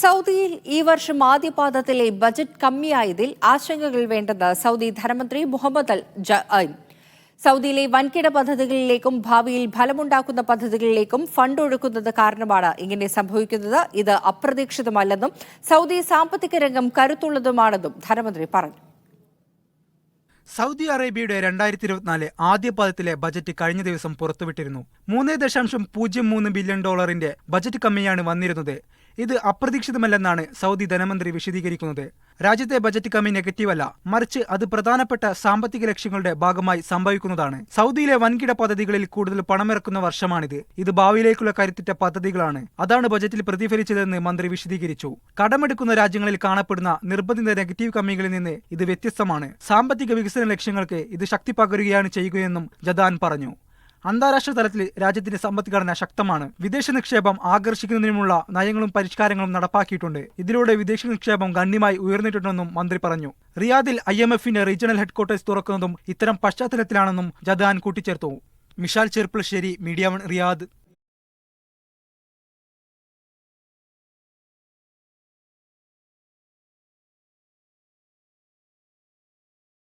സൗദിയിൽ ഈ വർഷം ആദ്യപാദത്തിലെ ബജറ്റ് കമ്മിയായതിൽ ആശങ്കകൾ വേണ്ടെന്ന് സൗദി ധനമന്ത്രി മുഹമ്മദ് അൽ ജഅൻ സൗദിയിലെ വൻകിട പദ്ധതികളിലേക്കും ഭാവിയിൽ ഫലമുണ്ടാക്കുന്ന പദ്ധതികളിലേക്കും ഫണ്ട് ഒഴുക്കുന്നത് കാരണമാണ് ഇങ്ങനെ സംഭവിക്കുന്നത്. ഇത് അപ്രതീക്ഷിതമല്ലെന്നും സൗദി സാമ്പത്തിക രംഗം കരുത്തുള്ളതുമാണെന്നും ധനമന്ത്രി പറഞ്ഞു. സൗദി അറേബ്യയുടെ രണ്ടായിരത്തി ഇരുപത്തിനാല് ആദ്യ ബജറ്റ് കഴിഞ്ഞ ദിവസം പുറത്തുവിട്ടിരുന്നു. മൂന്ന് ദശാംശം പൂജ്യം മൂന്ന് ബില്യൺ ഡോളറിന്റെ ബജറ്റ് കമ്മിയാണ് വന്നിരുന്നത്. ഇത് അപ്രതീക്ഷിതമല്ലെന്നാണ് സൗദി ധനമന്ത്രി വിശദീകരിക്കുന്നത്. രാജ്യത്തെ ബജറ്റ് കമ്മി നെഗറ്റീവല്ല മറിച്ച് അത് പ്രധാനപ്പെട്ട സാമ്പത്തിക ലക്ഷ്യങ്ങളുടെ ഭാഗമായി സംഭവിക്കുന്നതാണ്. സൗദിയിലെ വൻകിട പദ്ധതികളിൽ കൂടുതൽ പണമിറക്കുന്ന വർഷമാണിത്. ഇത് ഭാവിയിലേക്കുള്ള കരുത്തിറ്റ പദ്ധതികളാണ്. അതാണ് ബജറ്റിൽ പ്രതിഫലിച്ചതെന്ന് മന്ത്രി വിശദീകരിച്ചു. കടമെടുക്കുന്ന രാജ്യങ്ങളിൽ കാണപ്പെടുന്ന നിർബന്ധിത നെഗറ്റീവ് കമ്മികളിൽ നിന്ന് ഇത് വ്യത്യസ്തമാണ്. സാമ്പത്തിക വികസന ലക്ഷ്യങ്ങൾക്ക് ഇത് ശക്തി പകരുകയാണ് ചെയ്യുകയെന്നും ജദാൻ പറഞ്ഞു. അന്താരാഷ്ട്ര തലത്തിൽ രാജ്യത്തിന്റെ സമ്പദ്ഘടന ശക്തമാണ്. വിദേശ നിക്ഷേപം ആകർഷിക്കുന്നതിനുമുള്ള നയങ്ങളും പരിഷ്കാരങ്ങളും നടപ്പാക്കിയിട്ടുണ്ട്. ഇതിലൂടെ വിദേശ നിക്ഷേപം ഗണ്യമായി ഉയർന്നിട്ടുണ്ടെന്നും മന്ത്രി പറഞ്ഞു. റിയാദിൽ ഐ എം എഫിന്റെ റീജിയണൽ ഹെഡ്ക്വാർട്ടേഴ്സ് തുറക്കുന്നതും ഇത്തരം പശ്ചാത്തലത്തിലാണെന്നും ജദാൻ കൂട്ടിച്ചേർത്തു. Mishal Cherpulassery media one Riyadh.